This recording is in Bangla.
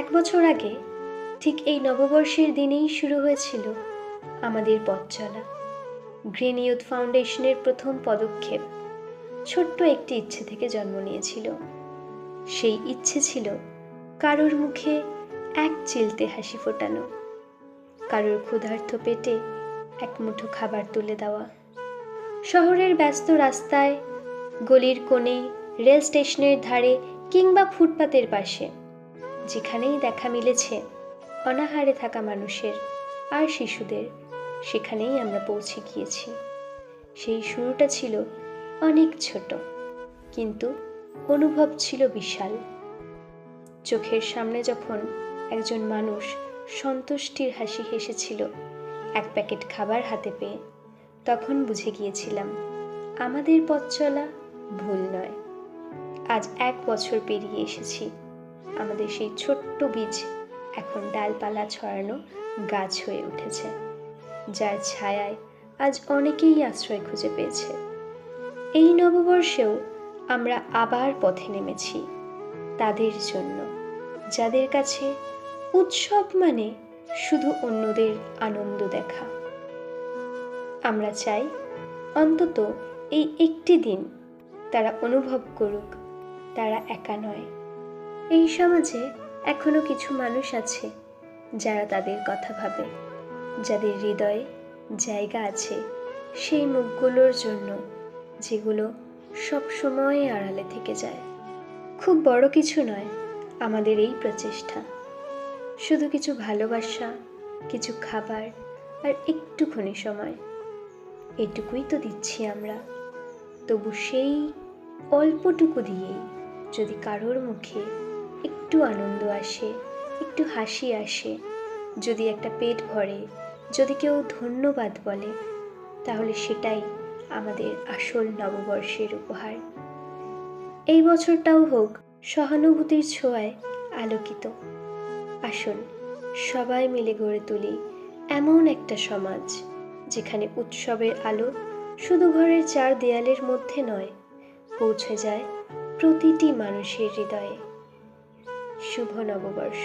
এক বছর আগে ঠিক এই নববর্ষের দিনেই শুরু হয়েছিল আমাদের পথ চলা। গ্রিন ইউথ ফাউন্ডেশনের প্রথম পদক্ষেপ ছোট্ট একটি ইচ্ছে থেকে জন্ম নিয়েছিল। সেই ইচ্ছে ছিল কারোর মুখে এক চিলতে হাসি ফোটানো, কারোর ক্ষুধার্ত পেটে এক মুঠো খাবার তুলে দেওয়া। শহরের ব্যস্ত রাস্তায় গলির কোণে রেল স্টেশনের ধারে কিংবা ফুটপাতের পাশে যেখানেই দেখা মিলেছে, অনাহারে থাকা মানুষের আর শিশুদের, সেখানেই আমরা পৌঁছে গিয়েছি। সেই শুরুটা ছিল অনেক ছোট, কিন্তু অনুভব ছিল বিশাল। চোখের সামনে যখন একজন মানুষ সন্তুষ্টির হাসি হেসেছিল এক প্যাকেট খাবার হাতে পেয়ে, তখন বুঝে গিয়েছিলাম, আমাদের পথ চলা ভুল নয়। আজ এক বছর পেরিয়ে এসেছি। আমাদের সেই ছোট্ট বীজ এখন ডালপালা ছড়ানো গাছ হয়ে উঠেছে, যার ছায়ায় আজ অনেকেই আশ্রয় খুঁজে পেয়েছে। এই নববর্ষেও আমরা আবার পথে নেমেছি তাদের জন্য, যাদের কাছে উৎসব মানে শুধু অন্যদের আনন্দ দেখা। আমরা চাই অন্তত এই একটি দিন তারা অনুভব করুক, তারা একা নয়। এই সমাজে এখনও কিছু মানুষ আছে যারা তাদের কথা ভাবে, যাদের হৃদয়ে জায়গা আছে সেই মুখগুলোর জন্য যেগুলো সব সময় আড়ালে থেকে যায়। খুব বড় কিছু নয় আমাদের এই প্রচেষ্টা। শুধু কিছু ভালোবাসা, কিছু খাবার আর একটুখানি সময়। এটুকুই তো দিচ্ছি আমরা। তবু সেই অল্পটুকু দিয়েই যদি কারোর মুখে একটু আনন্দ আসে, একটু হাসি আসে। যদি একটা পেট ভরে, যদি কেউ ধন্যবাদ বলে, তাহলে সেটাই আমাদের আসল নববর্ষের উপহার। এই বছরটাও হোক সহানুভূতির ছোঁয়ায় আলোকিত। আসুন, সবাই মিলে গড়ে তুলি এমন একটা সমাজ, যেখানে উৎসবের আলো শুধু ঘরের চার দেয়ালের মধ্যে নয়, পৌঁছে যায় প্রতিটি মানুষের হৃদয়ে। শুভ নববর্ষ।